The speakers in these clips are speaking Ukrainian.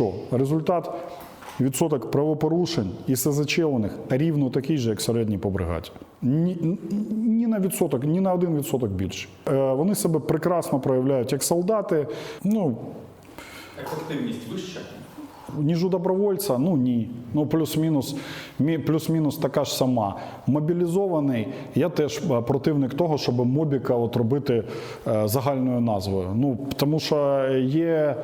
Що? Результат відсоток правопорушень і СЗЧ у них рівно такий же, як середній по бригаді. Ні, ні на відсоток, ні на один відсоток більше. Е, вони себе прекрасно проявляють як солдати. Ну, Ефективність вища. ніж у добровольця, ну ні. Ну плюс-мінус, плюс-мінус така ж сама. Мобілізований. Я теж е, противник того, щоб мобіка от робити е, загальною назвою. Ну тому що є.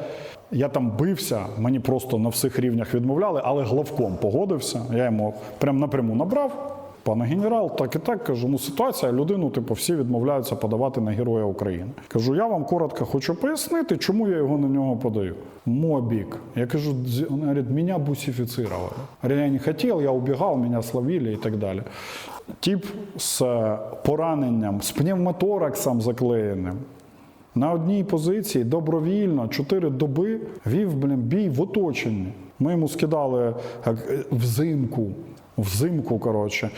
Я там бився, мені просто на всіх рівнях відмовляли, але главком погодився. Я йому прям напряму набрав. Пане генерал, так і так кажу. Ну ситуація людину, типу, всі відмовляються подавати на Героя України. Кажу, я вам коротко хочу пояснити, чому я його на нього подаю. Мобік. Я кажу, «Дз- він говорить, мене бусифицировали. Говорю, Я не хотів, я убігав, мене словили і так далі. Тип з пораненням, з пневмотораксом заклеєним. На одній позиції добровільно 4 доби вів блін, бій в оточенні. Ми йому скидали як, е, взимку. Взимку, коротше.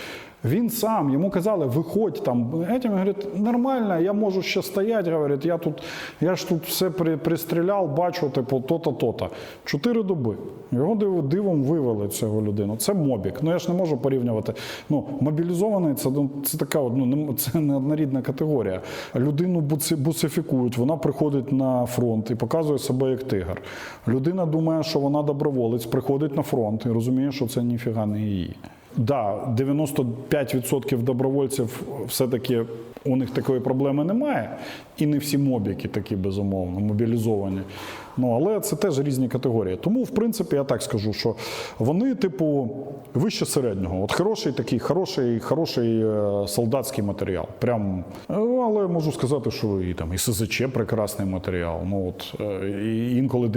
Він сам, йому казали, виходь там. Этим говорить, нормально, я можу ще стояти. Говорить, я тут, я ж тут все при, пристріляв, бачу, типу, то-то, то-то. Чотири доби. Його див- дивом вивели цього людину. Це мобік. Ну я ж не можу порівнювати. Ну, мобілізований це, ну, це така ну, це не однорідна категорія. Людину буци- буцифікують, вона приходить на фронт і показує себе як тигр. Людина думає, що вона доброволець, приходить на фронт і розуміє, що це ніфіга не її. Да, 95% добровольців все-таки у них такої проблеми немає, і не всі мобіки такі безумовно мобілізовані. Ну але це теж різні категорії. Тому, в принципі, я так скажу, що вони, типу, вище середнього. От хороший такий, хороший, хороший е, солдатський матеріал. Прям, е, але можу сказати, що і там і СЗЧ прекрасний матеріал. Ну от е, і інколи